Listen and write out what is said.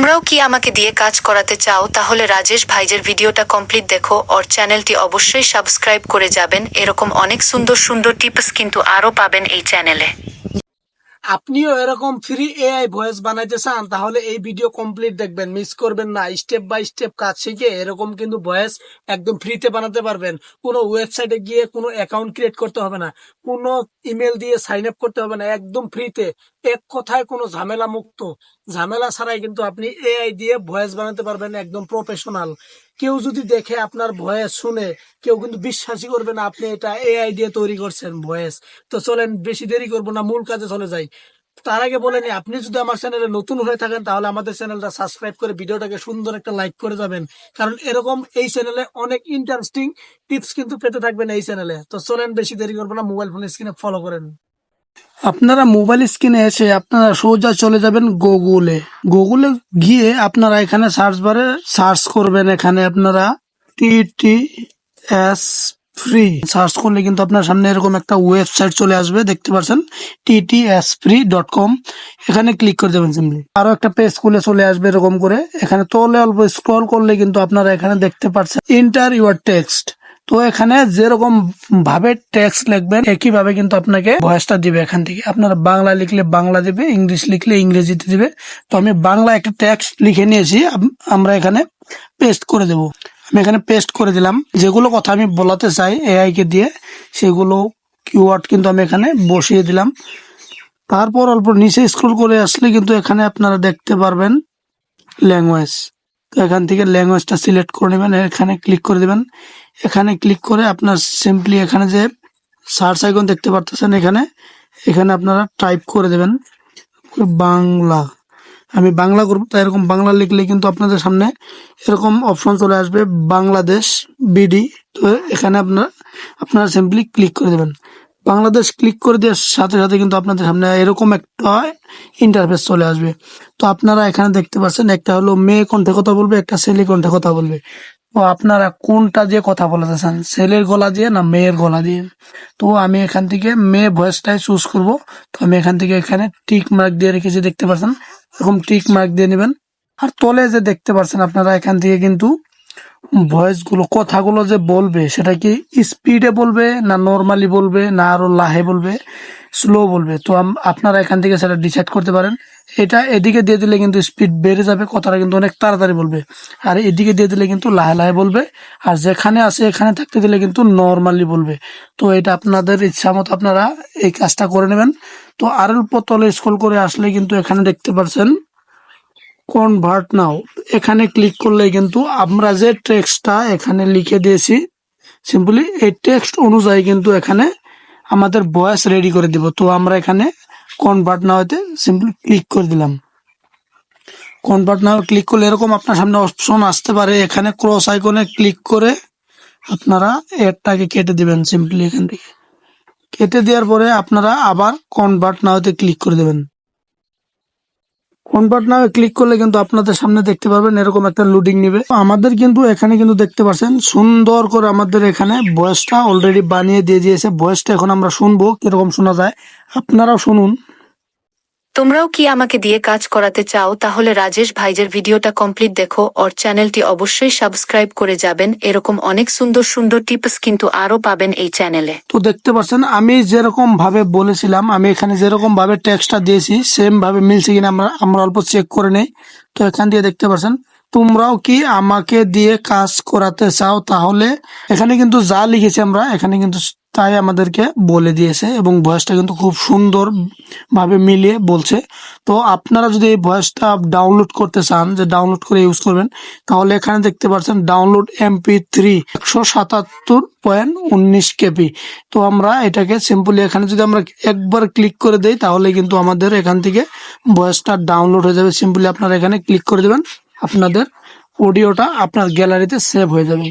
তোমরাও কি আমাকে দিয়ে কাজ করাতে চাও, তাহলে রাজেশ ভাইজের ভিডিওটা কমপ্লিট দেখো ওর চ্যানেলটি অবশ্যই সাবস্ক্রাইব করে যাবেন। এরকম অনেক সুন্দর সুন্দর টিপস কিন্তু আরও পাবেন এই চ্যানেলে। আপনিও এরকম ফ্রি এআই ভয়েস বানাইতে চান, তাহলে এই ভিডিও কমপ্লিট দেখবেন। মিস করবেন না স্টেপ বাই স্টেপ কাজ শিখে এরকম কিন্তু ভয়েস একদম ফ্রিতে বানাতে পারবেন। কোনো ওয়েবসাইটে গিয়ে কোনো অ্যাকাউন্ট ক্রিয়েট করতে হবে না। কোনো ইমেল দিয়ে সাইন আপ করতে হবে না, একদম ফ্রিতে এক কথায় কোনো ঝামেলা মুক্ত। ঝামেলা ছাড়াই কিন্তু আপনি এআই দিয়ে ভয়েস বানাতে পারবেন একদম প্রফেশনাল কেউ যদি দেখে আপনার ভয়েস শুনে, কেউ কিন্তু বিশ্বাসই করবে না আপনি এটা এআই দিয়ে তৈরি করছেন ভয়েস। তো চলেন, বেশি দেরি করব না, মূল কাজে চলে যাই। তার আগে বলে নি, আপনি যদি আমার চ্যানেলে নতুন হয়ে থাকেন, তাহলে আমাদের চ্যানেলটা সাবস্ক্রাইব করে ভিডিওটাকে সুন্দর একটা লাইক করে যাবেন। কারণ এরকম এই চ্যানেলে অনেক ইন্টারেস্টিং টিপস কিন্তু পেতে থাকবেন এই চ্যানেলে তো চলেন, বেশি দেরি করব না মোবাইল ফোন স্ক্রিনে ফলো করেন। আপনারা মোবাইল স্ক্রিনে এসে আপনারা সোজা চলে যাবেন গুগলে। গুগলে গিয়ে আপনারা এখানে সার্চ বারে সার্চ করবেন এখানে আপনারা টি এস ফ্রি সার্চ করলে কিন্তু আপনার সামনে এরকম একটা ওয়েবসাইট চলে আসবে, দেখতে পাচ্ছেন? T S free dot com এখানে ক্লিক করে দেবেন সিম্পলি আরও একটা পেজ খুলে চলে আসবে এরকম করে। এখানে তলে অল্প স্ক্রল করলে কিন্তু আপনারা এখানে দেখতে পাচ্ছেন ইন্টার ইউর টেক্সট তো এখানে যেরকম ভাবে টেক্সট লিখবেন, একই ভাবে কিন্তু আপনাকে ভয়েসটা দিবে এখান থেকে। আপনারা বাংলা লিখলে বাংলা দিবে, ইংলিশ লিখলে ইংরেজিতে দিবে। তো আমি বাংলা একটা টেক্সট লিখে নিয়েছি আমরা এখানে পেস্ট করে দেব। আমি এখানে পেস্ট করে দিলাম। যেগুলো কথা আমি বলাতে চাই এআই কে দিয়ে, সেগুলো কিওয়ার্ড কিন্তু আমি এখানে বসিয়ে দিলাম। তারপর অল্প নিচে স্ক্রল করে আসলে কিন্তু এখানে আপনারা দেখতে পারবেন ল্যাঙ্গুয়েজ তো এখান থেকে ল্যাঙ্গুয়েজটা সিলেক্ট করে নেবেন, এখানে ক্লিক করে দেবেন। এখানে ক্লিক করে আপনার সিম্পলি এখানে যে সার্চ আইকন দেখতে পারতেছেন এখানে এখানে আপনারা টাইপ করে দেবেন বাংলা। আমি বাংলা করব, তাই এরকম বাংলা লিখলে কিন্তু আপনাদের সামনে এরকম অপশন চলে আসবে, বাংলাদেশ বিডি তো এখানে আপনারা আপনারা সিম্পলি ক্লিক করে দেবেন। বাংলাদেশ ক্লিক করে দেওয়ার সাথে সাথে কিন্তু আপনাদের সামনে এরকম একটা ইন্টারফেস চলে আসবে। তো আপনারা এখানে দেখতে পাচ্ছেন একটা হলো মেয়ে কণ্ঠে কথা বলবে, একটা ছেলে কণ্ঠে কথা বলবে। তো আপনারা কোনটা দিয়ে কথা বলাতে চান ছেলের গলা দিয়ে না মেয়ের গলা দিয়ে? তো আমি এখান থেকে মেয়ে ভয়েসটাই চুজ করব। তো আমি এখান থেকে এখানে টিক মার্ক দিয়ে রেখেছি, দেখতে পাচ্ছেন এরকম টিক মার্ক দিয়ে নেবেন। আর তলে যে দেখতে পাচ্ছেন আপনারা এখান থেকে কিন্তু ভয়েসগুলো কথাগুলো যে বলবে, সেটা কি স্পিডে বলবে না নর্মালি বলবে না আরও লাহে বলবে? স্লো বলবে। তো আপনারা এখান থেকে সেটা ডিসাইড করতে পারেন। এটা এদিকে দিয়ে দিলে কিন্তু স্পিড বেড়ে যাবে, কথাটা কিন্তু অনেক তাড়াতাড়ি বলবে। আর এদিকে দিয়ে দিলে কিন্তু লাহে লাহে বলবে। আর যেখানে আছে এখানে থাকতে দিলে কিন্তু নর্মালি বলবে। তো এটা আপনাদের ইচ্ছা মতো আপনারা এই কাজটা করে নেবেন। তো আর অল্প তলে স্ক্রল করে আসলে কিন্তু এখানে দেখতে পাচ্ছেন কনভার্ট নাও এখানে ক্লিক করলে কিন্তু আমরা যে টেক্সটটা এখানে লিখে দিয়েছি সিম্পলি এই টেক্সট অনুযায়ী কিন্তু এখানে আমাদের ভয়েস রেডি করে দিব। তো আমরা এখানে কনভার্ট না হতে সিম্পলি ক্লিক করে দিলাম। কনভার্ট না ক্লিক করলে এরকম আপনার সামনে অপশন আসতে পারে। এখানে ক্রস আইকনে ক্লিক করে আপনারা এরটাকে কেটে দিবেন সিম্পলি এখান থেকে। কেটে দেওয়ার পরে আপনারা আবার কনভার্ট না হতে ক্লিক করে দেবেন। কনভার্ট নামে ক্লিক করলে কিন্তু আপনাদের সামনে দেখতে পাবেন এরকম একটা লোডিং নিবে। আমাদের কিন্তু এখানে কিন্তু দেখতে পাচ্ছেন, সুন্দর করে আমাদের এখানে বয়সটা অলরেডি বানিয়ে দিয়ে দিয়েছে। বয়সটা এখন আমরা শুনব, কীরকম শোনা যায়। আপনারাও শুনুন। তোমরাও কি আমাকে দিয়ে কাজ করাতে চাও, তাহলে রাজেশ ভাইজের ভিডিওটা কমপ্লিট দেখো ওর চ্যানেলটি অবশ্যই সাবস্ক্রাইব করে যাবেন। এরকম অনেক সুন্দর সুন্দর টিপস কিন্তু আরও পাবেন এই চ্যানেলে। তো দেখতে পাচ্ছেন, আমি যেরকম ভাবে বলেছিলাম, আমি এখানে যেরকম ভাবে টেক্সটটা দিয়েছি সেম ভাবে মিলছে কিনা আমরা আমরা অল্প চেক করে নেই। তো এখান দিয়ে দেখতে পাচ্ছেন তোমরাও কি আমাকে দিয়ে কাজ করাতে চাও? তাহলে এখানে কিন্তু যা লিখেছি আমরা, এখানে কিন্তু তাই আমাদেরকে বলে দিয়েছে এবং ভয়েসটা কিন্তু খুব সুন্দর ভাবে মিলিয়ে বলছে। তো আপনারা যদি এই ভয়েসটা ডাউনলোড করতে চান, যে ডাউনলোড করে ইউজ করবেন, তাহলে এখানে দেখতে পাচ্ছেন ডাউনলোড এমপি থ্রি একশো সাতাত্তর পয়েন্ট উনিশ কেপি। তো আমরা এটাকে সিম্পলি এখানে যদি আমরা একবার ক্লিক করে দেই, তাহলে কিন্তু আমাদের এখান থেকে ভয়েসটা ডাউনলোড হয়ে যাবে। সিম্পলি আপনারা এখানে ক্লিক করে দেবেন। আপনাদের অডিওটা আপনার গ্যালারিতে সেভ হয়ে যাবে।